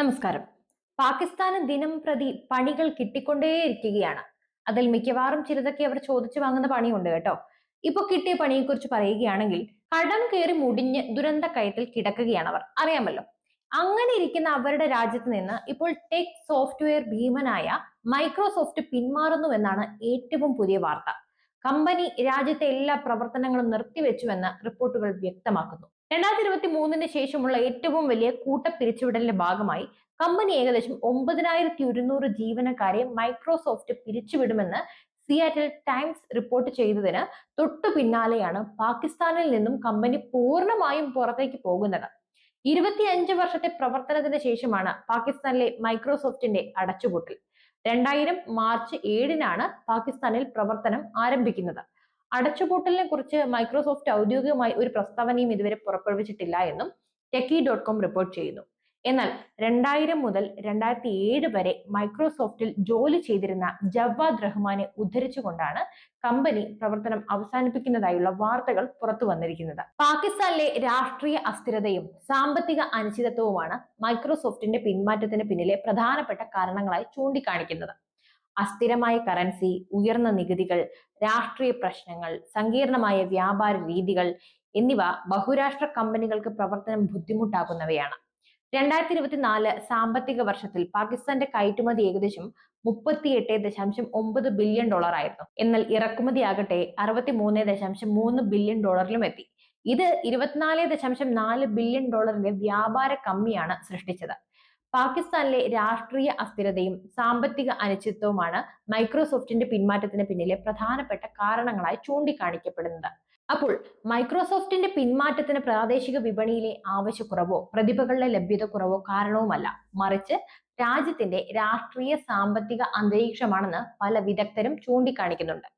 നമസ്കാരം. പാകിസ്ഥാന് ദിനം പ്രതി പണികൾ കിട്ടിക്കൊണ്ടേയിരിക്കുകയാണ്. അതിൽ മിക്കവാറും ചിലതൊക്കെ അവർ ചോദിച്ചു വാങ്ങുന്ന പണിയുണ്ട് കേട്ടോ. ഇപ്പൊ കിട്ടിയ പണിയെ കുറിച്ച് പറയുകയാണെങ്കിൽ കടം കയറി മുടിഞ്ഞ് ദുരന്ത കയത്തിൽ കിടക്കുകയാണ് അവർ. അറിയാമല്ലോ. അങ്ങനെ ഇരിക്കുന്ന അവരുടെ രാജ്യത്ത് നിന്ന് ഇപ്പോൾ ടെക് സോഫ്റ്റ്വെയർ ഭീമനായ മൈക്രോസോഫ്റ്റ് പിന്മാറുന്നു എന്നാണ് ഏറ്റവും പുതിയ വാർത്ത. കമ്പനി രാജ്യത്തെ എല്ലാ പ്രവർത്തനങ്ങളും നിർത്തിവെച്ചുവെന്ന് റിപ്പോർട്ടുകൾ വ്യക്തമാക്കുന്നു. രണ്ടായിരത്തി ഇരുപത്തി മൂന്നിന് ശേഷമുള്ള ഏറ്റവും വലിയ കൂട്ട പിരിച്ചുവിടലിന്റെ ഭാഗമായി കമ്പനി ഏകദേശം ഒമ്പതിനായിരത്തി ഒരുന്നൂറ് ജീവനക്കാരെ മൈക്രോസോഫ്റ്റ് പിരിച്ചുവിടുമെന്ന് സിയാറ്റൽ ടൈംസ് റിപ്പോർട്ട് ചെയ്തതിന് തൊട്ടു പിന്നാലെയാണ് പാകിസ്ഥാനിൽ നിന്നും കമ്പനി പൂർണമായും പുറത്തേക്ക് പോകുന്നത്. ഇരുപത്തിയഞ്ച് വർഷത്തെ പ്രവർത്തനത്തിന് ശേഷമാണ് പാകിസ്ഥാനിലെ മൈക്രോസോഫ്റ്റിന്റെ അടച്ചുപൂട്ടൽ. രണ്ടായിരം മാർച്ച് ഏഴിനാണ് പാകിസ്ഥാനിൽ പ്രവർത്തനം ആരംഭിക്കുന്നത്. അടച്ചുപൂട്ടലിനെ കുറിച്ച് മൈക്രോസോഫ്റ്റ് ഔദ്യോഗികമായി ഒരു പ്രസ്താവനയും ഇതുവരെ പുറപ്പെടുവിച്ചിട്ടില്ല എന്നും ടെക്കി ഡോട്ട് കോം റിപ്പോർട്ട് ചെയ്യുന്നു. എന്നാൽ രണ്ടായിരം മുതൽ രണ്ടായിരത്തി ഏഴ് വരെ മൈക്രോസോഫ്റ്റിൽ ജോലി ചെയ്തിരുന്ന ജവാദ് റഹ്മാനെ ഉദ്ധരിച്ചുകൊണ്ടാണ് കമ്പനി പ്രവർത്തനം അവസാനിപ്പിക്കുന്നതായുള്ള വാർത്തകൾ പുറത്തു വന്നിരിക്കുന്നത്. പാകിസ്ഥാനിലെ രാഷ്ട്രീയ അസ്ഥിരതയും സാമ്പത്തിക അനിശ്ചിതത്വവുമാണ് മൈക്രോസോഫ്റ്റിന്റെ പിന്മാറ്റത്തിന് പിന്നിലെ പ്രധാനപ്പെട്ട കാരണങ്ങളായി ചൂണ്ടിക്കാണിക്കുന്നത്. അസ്ഥിരമായ കറൻസി ഉയർന്ന നികുതികൾ രാഷ്ട്രീയ പ്രശ്നങ്ങൾ സങ്കീർണമായ വ്യാപാര രീതികൾ എന്നിവ ബഹുരാഷ്ട്ര കമ്പനികൾക്ക് പ്രവർത്തനം ബുദ്ധിമുട്ടാക്കുന്നവയാണ്. രണ്ടായിരത്തി ഇരുപത്തിനാല് സാമ്പത്തിക വർഷത്തിൽ പാകിസ്ഥാന്റെ കയറ്റുമതി ഏകദേശം മുപ്പത്തിയെട്ട് ദശാംശം ഒമ്പത് ബില്യൺ ഡോളർ ആയിരുന്നു. എന്നാൽ ഇറക്കുമതി ആകട്ടെ അറുപത്തി മൂന്ന് ദശാംശം മൂന്ന് ബില്യൺ ഡോളറിലും എത്തി. ഇത് ഇരുപത്തിനാല് ദശാംശം നാല് ബില്യൺ ഡോളറിന്റെ വ്യാപാര കമ്മിയാണ് സൃഷ്ടിച്ചത്. പാകിസ്ഥാനിലെ രാഷ്ട്രീയ അസ്ഥിരതയും സാമ്പത്തിക അനിശ്ചിതത്വവുമാണ് മൈക്രോസോഫ്റ്റിന്റെ പിന്മാറ്റത്തിന് പിന്നിലെ പ്രധാനപ്പെട്ട കാരണങ്ങളായി ചൂണ്ടിക്കാണിക്കപ്പെടുന്നത്. അപ്പോൾ മൈക്രോസോഫ്റ്റിന്റെ പിന്മാറ്റത്തിന് പ്രാദേശിക വിപണിയിലെ ആവശ്യക്കുറവോ പ്രതിഭകളുടെ ലഭ്യത കുറവോ കാരണവുമല്ല. മറിച്ച് രാജ്യത്തിന്റെ രാഷ്ട്രീയ സാമ്പത്തിക അന്തരീക്ഷമാണെന്ന് പല വിദഗ്ധരും ചൂണ്ടിക്കാണിക്കുന്നുണ്ട്.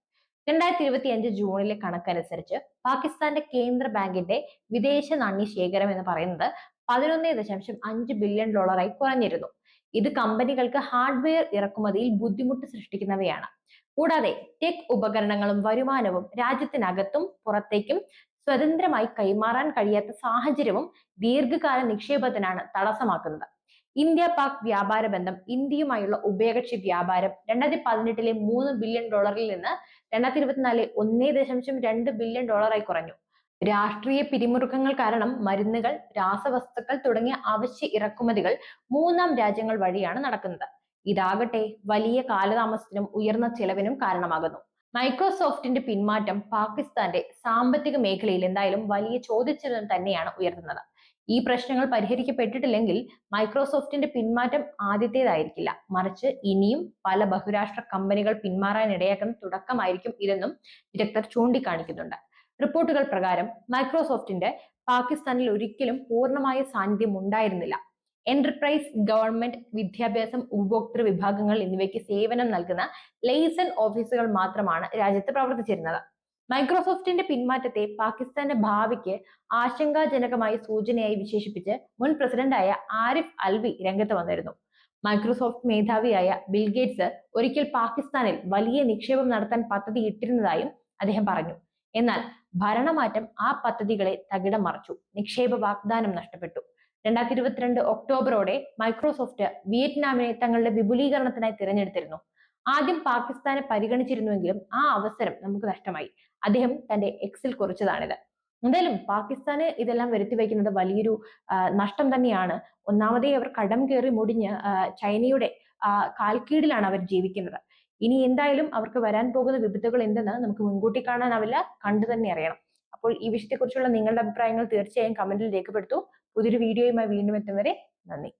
രണ്ടായിരത്തി ഇരുപത്തി അഞ്ച് ജൂണിലെ കണക്കനുസരിച്ച് പാകിസ്ഥാന്റെ കേന്ദ്ര ബാങ്കിന്റെ വിദേശ നാണ്യ ശേഖരം എന്ന് പറയുന്നത് പതിനൊന്ന് ദശാംശം അഞ്ച് ബില്യൺ ഡോളറായി കുറഞ്ഞിരുന്നു. ഇത് കമ്പനികൾക്ക് ഹാർഡ്വെയർ ഇറക്കുമതിയിൽ ബുദ്ധിമുട്ട് സൃഷ്ടിക്കുന്നവയാണ്. കൂടാതെ ടെക് ഉപകരണങ്ങളും വരുമാനവും രാജ്യത്തിനകത്തും പുറത്തേക്കും സ്വതന്ത്രമായി കൈമാറാൻ കഴിയാത്ത സാഹചര്യവും ദീർഘകാല നിക്ഷേപത്തിനാണ് തടസ്സമാക്കുന്നത്. ഇന്ത്യ പാക് വ്യാപാര ബന്ധം ഇന്ത്യയുമായുള്ള ഉഭയകക്ഷി വ്യാപാരം രണ്ടായിരത്തി പതിനെട്ടിലെ മൂന്ന് ബില്യൺ ഡോളറിൽ നിന്ന് രണ്ടായിരത്തി ഇരുപത്തിനാലിലെ ഒന്നേ ദശാംശം രണ്ട് ബില്യൺ ഡോളറായി കുറഞ്ഞു. രാഷ്ട്രീയ പിരിമുറുക്കങ്ങൾ കാരണം മരുന്നുകൾ രാസവസ്തുക്കൾ തുടങ്ങിയ അവശ്യ ഇറക്കുമതികൾ മൂന്നാം രാജ്യങ്ങൾ വഴിയാണ് നടക്കുന്നത്. ഇതാകട്ടെ വലിയ കാലതാമസത്തിനും ഉയർന്ന ചെലവിനും കാരണമാകുന്നു. മൈക്രോസോഫ്റ്റിന്റെ പിന്മാറ്റം പാകിസ്ഥാന്റെ സാമ്പത്തിക മേഖലയിൽ എന്തായാലും വലിയ ചോദ്യചിഹ്നം തന്നെയാണ് ഉയർത്തുന്നത്. ഈ പ്രശ്നങ്ങൾ പരിഹരിക്കപ്പെട്ടിട്ടില്ലെങ്കിൽ മൈക്രോസോഫ്റ്റിന്റെ പിന്മാറ്റം ആദ്യത്തേതായിരിക്കില്ല. മറിച്ച് ഇനിയും പല ബഹുരാഷ്ട്ര കമ്പനികൾ പിന്മാറാൻ ഇടയാക്കുന്ന തുടക്കമായിരിക്കും ഇതെന്നും വിദഗ്ധർ ചൂണ്ടിക്കാണിക്കുന്നുണ്ട്. റിപ്പോർട്ടുകൾ പ്രകാരം മൈക്രോസോഫ്റ്റിന്റെ പാകിസ്ഥാനിൽ ഒരിക്കലും പൂർണമായ സാന്നിധ്യം ഉണ്ടായിരുന്നില്ല എന്റർപ്രൈസ് ഗവൺമെന്റ് വിദ്യാഭ്യാസം ഉപഭോക്തൃ വിഭാഗങ്ങൾ എന്നിവയ്ക്ക് സേവനം നൽകുന്ന ലൈസൺ ഓഫീസുകൾ മാത്രമാണ് രാജ്യത്ത് പ്രവർത്തിച്ചിരുന്നത്. മൈക്രോസോഫ്റ്റിന്റെ പിന്മാറ്റത്തെ പാകിസ്ഥാന്റെ ഭാവിക്ക് ആശങ്കാജനകമായ സൂചനയായി വിശേഷിപ്പിച്ച് മുൻ പ്രസിഡന്റായ ആരിഫ് അൽവി രംഗത്ത് വന്നിരുന്നു. മൈക്രോസോഫ്റ്റ് മേധാവിയായ ബിൽഗേറ്റ്സ് ഒരിക്കൽ പാകിസ്ഥാനിൽ വലിയ നിക്ഷേപം നടത്താൻ പദ്ധതി ഇട്ടിരുന്നതായും അദ്ദേഹം പറഞ്ഞു. എന്നാൽ ഭരണമാറ്റം ആ പദ്ധതികളെ തകിടം മറച്ചു. നിക്ഷേപ വാഗ്ദാനം നഷ്ടപ്പെട്ടു. രണ്ടായിരത്തി ഇരുപത്തിരണ്ട് ഒക്ടോബറോടെ മൈക്രോസോഫ്റ്റ് വിയറ്റ്നാമിനെ തങ്ങളുടെ വിപുലീകരണത്തിനായി തിരഞ്ഞെടുത്തിരുന്നു. ആദ്യം പാകിസ്ഥാനെ പരിഗണിച്ചിരുന്നുവെങ്കിലും ആ അവസരം നമുക്ക് നഷ്ടമായി. അദ്ദേഹം തന്റെ എക്സിൽ കുറിച്ചതാണിത്. എന്തായാലും പാകിസ്ഥാന് ഇതെല്ലാം വരുത്തി വയ്ക്കുന്നത് വലിയൊരു നഷ്ടം തന്നെയാണ്. ഒന്നാമതേ അവർ കടം കയറി മുടിഞ്ഞ് ചൈനയുടെ കാൽക്കീടിലാണ് അവർ ജീവിക്കുന്നത്. ഇനി എന്തായാലും അവർക്ക് വരാൻ പോകുന്ന വിപത്തുകൾ എന്തെന്ന് നമുക്ക് മുൻകൂട്ടി കാണാനാവില്ല. കണ്ടു തന്നെ അറിയണം. അപ്പോൾ ഈ വിഷയത്തെക്കുറിച്ചുള്ള നിങ്ങളുടെ അഭിപ്രായങ്ങൾ തീർച്ചയായും കമന്റിൽ രേഖപ്പെടുത്തൂ. പുതിയൊരു വീഡിയോയുമായി വീണ്ടും എത്തും വരെ നന്ദി.